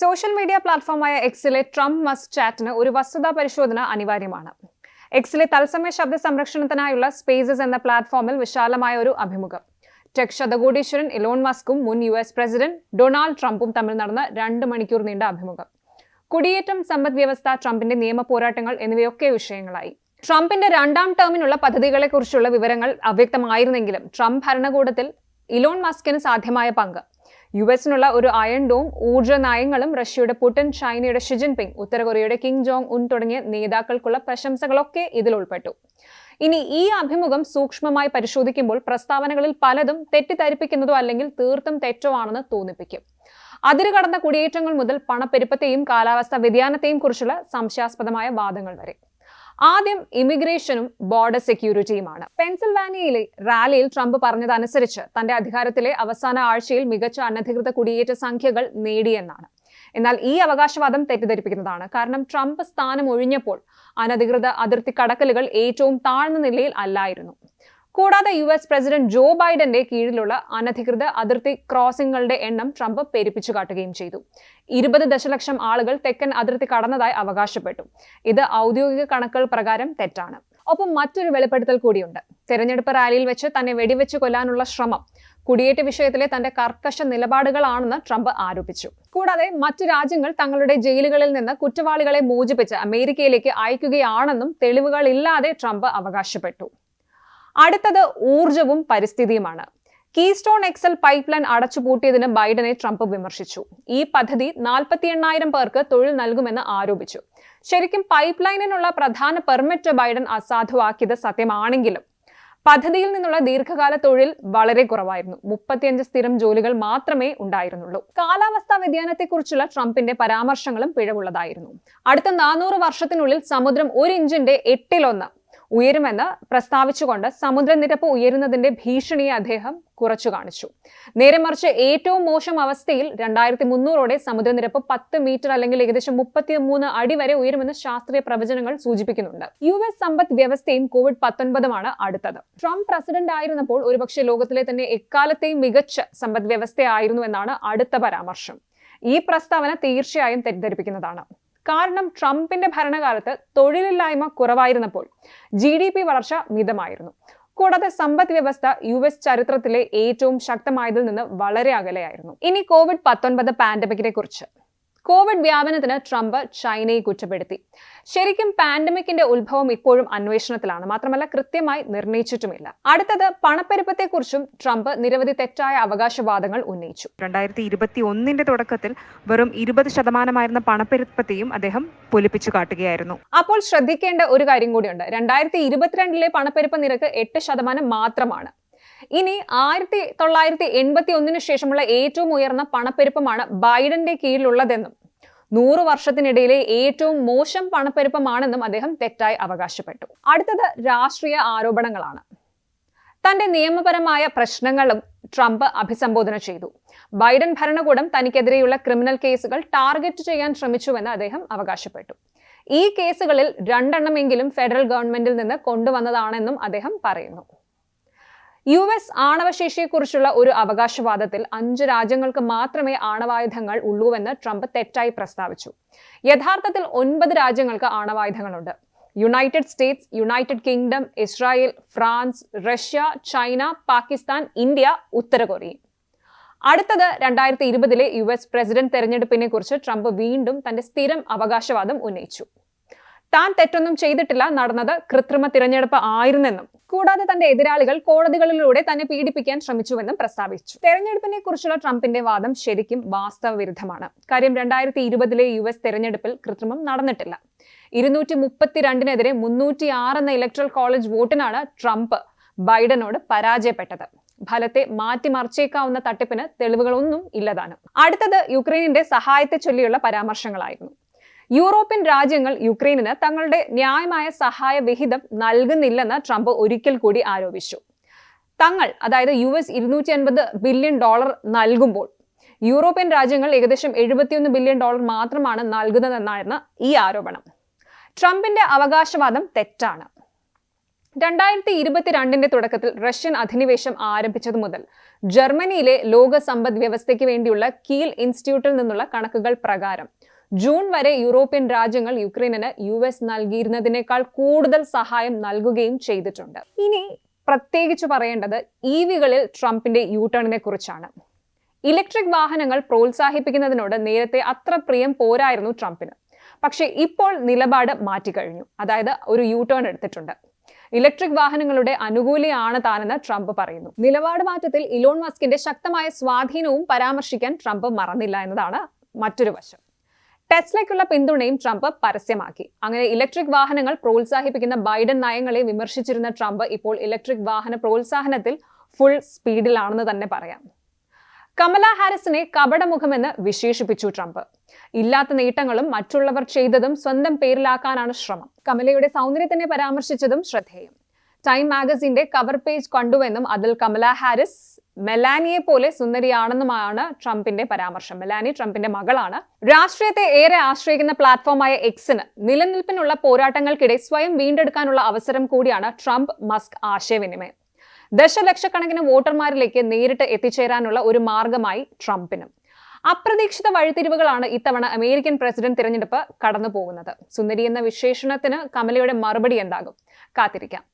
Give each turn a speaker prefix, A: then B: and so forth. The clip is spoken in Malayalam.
A: സോഷ്യൽ മീഡിയ പ്ലാറ്റ്ഫോമായ എക്സിലെ ട്രംപ് മസ്റ്റ് ചാറ്റിന് ഒരു വസ്തുതാ പരിശോധന അനിവാര്യമാണ്. എക്സിലെ തത്സമയ ശബ്ദ സംരക്ഷണത്തിനായുള്ള സ്പേസസ് എന്ന പ്ലാറ്റ്ഫോമിൽ വിശാലമായ ഒരു അഭിമുഖം. ടെക് ശതകോടീശ്വരൻ ഇലോൺ മസ്കും മുൻ യു എസ് പ്രസിഡന്റ് ഡൊണാൾഡ് ട്രംപും തമ്മിൽ നടന്ന രണ്ട് മണിക്കൂർ നീണ്ട അഭിമുഖം. കുടിയേറ്റം സമ്പദ് വ്യവസ്ഥ ട്രംപിന്റെ നിയമ പോരാട്ടങ്ങൾ എന്നിവയൊക്കെ വിഷയങ്ങളായി. ട്രംപിന്റെ രണ്ടാം ടേമിനുള്ള പദ്ധതികളെക്കുറിച്ചുള്ള വിവരങ്ങൾ അവ്യക്തമായിരുന്നെങ്കിലും ട്രംപ് ഭരണകൂടത്തിൽ ഇലോൺ മസ്കിന് സാധ്യമായ പങ്ക് യു എസിനുള്ള ഒരു അയൺ ഡോം ഊർജ നയങ്ങളും റഷ്യയുടെ പുടിൻ ചൈനയുടെ ഷിജിൻപിങ് ഉത്തര കൊറിയയുടെ കിം ജോങ് ഉൻ തുടങ്ങിയ നേതാക്കൾക്കുള്ള പ്രശംസകളൊക്കെ ഇതിൽ ഉൾപ്പെട്ടു. ഇനി ഈ അഭിമുഖം സൂക്ഷ്മമായി പരിശോധിക്കുമ്പോൾ പ്രസ്താവനകളിൽ പലതും തെറ്റിദ്ധരിപ്പിക്കുന്നതോ അല്ലെങ്കിൽ തീർത്തും തെറ്റോ ആണെന്ന് തോന്നിപ്പിക്കും. അതിരുകടന്ന കുടിയേറ്റങ്ങൾ മുതൽ പണപ്പെരുപ്പത്തെയും കാലാവസ്ഥാ വ്യതിയാനത്തെയും കുറിച്ചുള്ള സംശയാസ്പദമായ വാദങ്ങൾ വരെ. ആദ്യം ഇമിഗ്രേഷനും ബോർഡർ സെക്യൂരിറ്റിയുമാണ്. പെൻസിൽവാനിയയിലെ റാലിയിൽ ട്രംപ് പറഞ്ഞതനുസരിച്ച് തന്റെ അധികാരത്തിലെ അവസാന ആഴ്ചയിൽ മികച്ച അനധികൃത കുടിയേറ്റ സംഖ്യകൾ നേടിയെന്നാണ്. എന്നാൽ ഈ അവകാശവാദം തെറ്റിദ്ധരിപ്പിക്കുന്നതാണ്. കാരണം ട്രംപ് സ്ഥാനം ഒഴിഞ്ഞപ്പോൾ അനധികൃത അതിർത്തി കടക്കലുകൾ ഏറ്റവും താഴ്ന്ന നിലയിൽ അല്ലായിരുന്നു. കൂടാതെ യു എസ് പ്രസിഡന്റ് ജോ ബൈഡന്റെ കീഴിലുള്ള അനധികൃത അതിർത്തി ക്രോസിംഗുകളുടെ എണ്ണം ട്രംപ് പെരുപ്പിച്ചു കാട്ടുകയും ചെയ്തു. ഇരുപത് ദശലക്ഷം ആളുകൾ തെക്കൻ അതിർത്തി കടന്നതായി അവകാശപ്പെട്ടു. ഇത് ഔദ്യോഗിക കണക്കുകൾ പ്രകാരം തെറ്റാണ്. ഒപ്പം മറ്റൊരു വെളിപ്പെടുത്തൽ കൂടിയുണ്ട്. തെരഞ്ഞെടുപ്പ് റാലിയിൽ വെച്ച് തന്നെ വെടിവെച്ച് കൊല്ലാനുള്ള ശ്രമം കുടിയേറ്റ വിഷയത്തിലെ തന്റെ കർക്കശ നിലപാടുകളാണെന്ന് ട്രംപ് ആരോപിച്ചു. കൂടാതെ മറ്റു രാജ്യങ്ങൾ തങ്ങളുടെ ജയിലുകളിൽ നിന്ന് കുറ്റവാളികളെ മോചിപ്പിച്ച് അമേരിക്കയിലേക്ക് അയക്കുകയാണെന്നും തെളിവുകളില്ലാതെ ട്രംപ് അവകാശപ്പെട്ടു. അടുത്തത് ഊർജവും പരിസ്ഥിതിയുമാണ്. കീസ്റ്റോൺ എക്സൽ പൈപ്പ് ലൈൻ അടച്ചുപൂട്ടിയതിന് ബൈഡനെ ട്രംപ് വിമർശിച്ചു. ഈ പദ്ധതി നാൽപ്പത്തി എണ്ണായിരം പേർക്ക് തൊഴിൽ നൽകുമെന്ന് ആരോപിച്ചു. ശരിക്കും പൈപ്പ് ലൈനിനുള്ള പ്രധാന പെർമിറ്റ് ബൈഡൻ അസാധുവാക്കിയത് സത്യമാണെങ്കിലും പദ്ധതിയിൽ നിന്നുള്ള ദീർഘകാല തൊഴിൽ വളരെ കുറവായിരുന്നു. മുപ്പത്തിയഞ്ച് സ്ഥിരം ജോലികൾ മാത്രമേ ഉണ്ടായിരുന്നുള്ളൂ. കാലാവസ്ഥാ വ്യതിയാനത്തെക്കുറിച്ചുള്ള ട്രംപിന്റെ പരാമർശങ്ങളും പിഴവുള്ളതായിരുന്നു. അടുത്ത നാനൂറ് വർഷത്തിനുള്ളിൽ സമുദ്രം ഒരു ഇഞ്ചിന്റെ എട്ടിലൊന്ന് ഉയരുമെന്ന് പ്രസ്താവിച്ചുകൊണ്ട് സമുദ്രനിരപ്പ് ഉയരുന്നതിന്റെ ഭീഷണിയെ അദ്ദേഹം കുറച്ചു കാണിച്ചു. നേരെ മറിച്ച് ഏറ്റവും മോശം അവസ്ഥയിൽ രണ്ടായിരത്തി മുന്നൂറോടെ സമുദ്രനിരപ്പ് പത്ത് മീറ്റർ അല്ലെങ്കിൽ ഏകദേശം മുപ്പത്തി മൂന്ന് അടി വരെ ഉയരുമെന്ന് ശാസ്ത്രീയ പ്രവചനങ്ങൾ സൂചിപ്പിക്കുന്നുണ്ട്. യു എസ് സമ്പദ് വ്യവസ്ഥയും കോവിഡ് പത്തൊൻപതുമാണ് അടുത്തത്. ട്രംപ് പ്രസിഡന്റ് ആയിരുന്നപ്പോൾ ഒരുപക്ഷെ ലോകത്തിലെ തന്നെ എക്കാലത്തെയും മികച്ച സമ്പദ് വ്യവസ്ഥയായിരുന്നു എന്നാണ് അടുത്ത പരാമർശം. ഈ പ്രസ്താവന തീർച്ചയായും തെറ്റിദ്ധരിപ്പിക്കുന്നതാണ്. കാരണം ട്രംപിന്റെ ഭരണകാലത്ത് തൊഴിലില്ലായ്മ കുറവായിരുന്നപ്പോൾ ജി ഡി പി വളർച്ച മിതമായിരുന്നു. കൂടാതെ സമ്പദ് വ്യവസ്ഥ യു എസ് ചരിത്രത്തിലെ ഏറ്റവും ശക്തമായതിൽ നിന്ന് വളരെ അകലെയായിരുന്നു. ഇനി കോവിഡ് പത്തൊൻപത് പാൻഡമിക്കിനെ കുറിച്ച്. കോവിഡ് വ്യാപനത്തിന് ട്രംപ് ചൈനയെ കുറ്റപ്പെടുത്തി. ശരിക്കും പാൻഡമിക്കിന്റെ ഉത്ഭവം ഇപ്പോഴും അന്വേഷണത്തിലാണ്. മാത്രമല്ല കൃത്യമായി നിർണയിച്ചിട്ടുമില്ല. അടുത്തത് പണപ്പെരുപ്പത്തെക്കുറിച്ചും ട്രംപ് നിരവധി തെറ്റായ അവകാശവാദങ്ങൾ ഉന്നയിച്ചു.
B: രണ്ടായിരത്തി ഇരുപത്തി ഒന്നിന്റെ തുടക്കത്തിൽ വെറും ഇരുപത് ശതമാനമായിരുന്ന പണപ്പെരുപ്പത്തെയും അദ്ദേഹം പൊലിപ്പിച്ചു കാട്ടുകയായിരുന്നു.
A: അപ്പോൾ ശ്രദ്ധിക്കേണ്ട ഒരു കാര്യം കൂടിയുണ്ട്. രണ്ടായിരത്തി ഇരുപത്തിരണ്ടിലെ പണപ്പെരുപ്പ നിരക്ക് എട്ട് ശതമാനം മാത്രമാണ്. ഇനി ആയിരത്തി തൊള്ളായിരത്തി എൺപത്തി ഒന്നിന് ശേഷമുള്ള ഏറ്റവും ഉയർന്ന പണപ്പെരുപ്പമാണ് ബൈഡന്റെ കീഴിലുള്ളതെന്നും നൂറ് വർഷത്തിനിടയിലെ ഏറ്റവും മോശം പണപ്പെരുപ്പമാണെന്നും അദ്ദേഹം തെറ്റായി അവകാശപ്പെട്ടു. അടുത്തത് രാഷ്ട്രീയ ആരോപണങ്ങളാണ്. തന്റെ നിയമപരമായ പ്രശ്നങ്ങളും ട്രംപ് അഭിസംബോധന ചെയ്തു. ബൈഡൻ ഭരണകൂടം തനിക്കെതിരെയുള്ള ക്രിമിനൽ കേസുകൾ ടാർഗറ്റ് ചെയ്യാൻ ശ്രമിച്ചുവെന്ന് അദ്ദേഹം അവകാശപ്പെട്ടു. ഈ കേസുകളിൽ രണ്ടെണ്ണമെങ്കിലും ഫെഡറൽ ഗവൺമെന്റിൽ നിന്ന് കൊണ്ടുവന്നതാണെന്നും അദ്ദേഹം പറയുന്നു. യു എസ് ആണവശേഷിയെക്കുറിച്ചുള്ള ഒരു അവകാശവാദത്തിൽ അഞ്ച് രാജ്യങ്ങൾക്ക് മാത്രമേ ആണവായുധങ്ങൾ ഉള്ളൂവെന്ന് ട്രംപ് തെറ്റായി പ്രസ്താവിച്ചു. യഥാർത്ഥത്തിൽ ഒൻപത് രാജ്യങ്ങൾക്ക് ആണവായുധങ്ങളുണ്ട്. United States United Kingdom Israel France Russia China Pakistan India ഉത്തര കൊറിയ. അടുത്തത് രണ്ടായിരത്തി ഇരുപതിലെ യു എസ് പ്രസിഡന്റ് തെരഞ്ഞെടുപ്പിനെ കുറിച്ച് ട്രംപ് വീണ്ടും തന്റെ സ്ഥിരം അവകാശവാദം ഉന്നയിച്ചു. താൻ തെറ്റൊന്നും ചെയ്തിട്ടില്ല നടന്നത് കൃത്രിമ തിരഞ്ഞെടുപ്പ് ആയിരുന്നെന്നും കൂടാതെ തന്റെ എതിരാളികൾ കോടതികളിലൂടെ തന്നെ പീഡിപ്പിക്കാൻ ശ്രമിച്ചുവെന്നും പ്രസ്താവിച്ചു. തെരഞ്ഞെടുപ്പിനെ കുറിച്ചുള്ള ട്രംപിന്റെ വാദം ശരിക്കും വാസ്തവ വിരുദ്ധമാണ് കാര്യം രണ്ടായിരത്തി ഇരുപതിലെ യു എസ് തെരഞ്ഞെടുപ്പിൽ കൃത്രിമം നടന്നിട്ടില്ല. ഇരുന്നൂറ്റി മുപ്പത്തിരണ്ടിനെതിരെ മുന്നൂറ്റി ആറ് എന്ന ഇലക്ട്രൽ കോളേജ് വോട്ടിനാണ് ട്രംപ് ബൈഡനോട് പരാജയപ്പെട്ടത്. ഫലത്തെ മാറ്റിമറിച്ചേക്കാവുന്ന തട്ടിപ്പിന് തെളിവുകളൊന്നും ഇല്ലതാണ്. അടുത്തത് യുക്രൈനിന്റെ സഹായത്തെ ചൊല്ലിയുള്ള പരാമർശങ്ങളായിരുന്നു. യൂറോപ്യൻ രാജ്യങ്ങൾ യുക്രൈനിന് തങ്ങളുടെ ന്യായമായ സഹായ വിഹിതം നൽകുന്നില്ലെന്ന് ട്രംപ് ഒരിക്കൽ കൂടി ആരോപിച്ചു. തങ്ങൾ അതായത് യു എസ് ഇരുന്നൂറ്റി അൻപത് ബില്യൺ ഡോളർ നൽകുമ്പോൾ യൂറോപ്യൻ രാജ്യങ്ങൾ ഏകദേശം എഴുപത്തിയൊന്ന് ബില്യൺ ഡോളർ മാത്രമാണ് നൽകുന്നതെന്നായിരുന്നു ഈ ആരോപണം. ട്രംപിന്റെ അവകാശവാദം തെറ്റാണ്. രണ്ടായിരത്തി ഇരുപത്തിരണ്ടിന്റെ തുടക്കത്തിൽ റഷ്യൻ അധിനിവേശം ആരംഭിച്ചതു മുതൽ ജർമ്മനിയിലെ ലോക സമ്പദ് വ്യവസ്ഥയ്ക്ക് വേണ്ടിയുള്ള കീൽ ഇൻസ്റ്റിറ്റ്യൂട്ടിൽ നിന്നുള്ള കണക്കുകൾ പ്രകാരം ജൂൺ വരെ യൂറോപ്യൻ രാജ്യങ്ങൾ യുക്രൈനിന് യു എസ് നൽകിയിരുന്നതിനേക്കാൾ കൂടുതൽ സഹായം നൽകുകയും ചെയ്തിട്ടുണ്ട്. ഇനി പ്രത്യേകിച്ച് പറയേണ്ടത് ഇവികളിൽ ട്രംപിന്റെ യു ടേണിനെ കുറിച്ചാണ്. ഇലക്ട്രിക് വാഹനങ്ങൾ പ്രോത്സാഹിപ്പിക്കുന്നതിനോട് നേരത്തെ അത്ര പ്രിയം പോരായിരുന്നു ട്രംപിന്. പക്ഷേ ഇപ്പോൾ നിലപാട് മാറ്റിക്കഴിഞ്ഞു. അതായത് ഒരു യു ടേൺ എടുത്തിട്ടുണ്ട്. ഇലക്ട്രിക് വാഹനങ്ങളുടെ അനുകൂലിയാണ് താനെന്ന് ട്രംപ് പറയുന്നു. നിലപാട് മാറ്റത്തിൽ ഇലോൺ മസ്കിന്റെ ശക്തമായ സ്വാധീനവും പരാമർശിക്കാൻ ട്രംപ് മറന്നില്ല എന്നതാണ് മറ്റൊരു വശം. ടെസ്ലയ്ക്കുള്ള പിന്തുണയും ട്രംപ് പരസ്യമാക്കി. അങ്ങനെ ഇലക്ട്രിക് വാഹനങ്ങൾ പ്രോത്സാഹിപ്പിക്കുന്ന ബൈഡൻ നയങ്ങളെ വിമർശിച്ചിരുന്ന ട്രംപ് ഇപ്പോൾ ഇലക്ട്രിക് വാഹന പ്രോത്സാഹനത്തിൽ ഫുൾ സ്പീഡിലാണെന്ന് തന്നെ പറയാം. കമല ഹാരിസിനെ കപടമുഖമെന്ന് വിശേഷിപ്പിച്ചു ട്രംപ്. ഇല്ലാത്ത നേട്ടങ്ങളും മറ്റുള്ളവർ ചെയ്തതും സ്വന്തം പേരിലാക്കാനാണ് ശ്രമം. കമലയുടെ സൗന്ദര്യത്തിനെ പരാമർശിച്ചതും ശ്രദ്ധേയം. ടൈം മാഗസിന്റെ കവർ പേജ് കണ്ടുവെന്നും അതിൽ കമല ഹാരിസ് മെലാനിയെ പോലെ സുന്ദരിയാണെന്നുമാണ് ട്രംപിന്റെ പരാമർശം. മെലാനി ട്രംപിന്റെ മകളാണ്. രാഷ്ട്രീയത്തെ ഏറെ ആശ്രയിക്കുന്ന പ്ലാറ്റ്ഫോമായ എക്സിന് നിലനിൽപ്പിനുള്ള പോരാട്ടങ്ങൾക്കിടെ സ്വയം വീണ്ടെടുക്കാനുള്ള അവസരം കൂടിയാണ് ട്രംപ് മസ്ക് ആശയവിനിമയം. ദശലക്ഷക്കണക്കിന് വോട്ടർമാരിലേക്ക് നേരിട്ട് എത്തിച്ചേരാനുള്ള ഒരു മാർഗമായി ട്രംപിനും. അപ്രതീക്ഷിത വഴിത്തിരിവുകളാണ് ഇത്തവണ അമേരിക്കൻ പ്രസിഡന്റ് തിരഞ്ഞെടുപ്പ് കടന്നു പോകുന്നത് സുന്ദരി എന്ന വിശേഷണത്തിന് കമലയുടെ മറുപടി എന്താകും? കാത്തിരിക്കാം.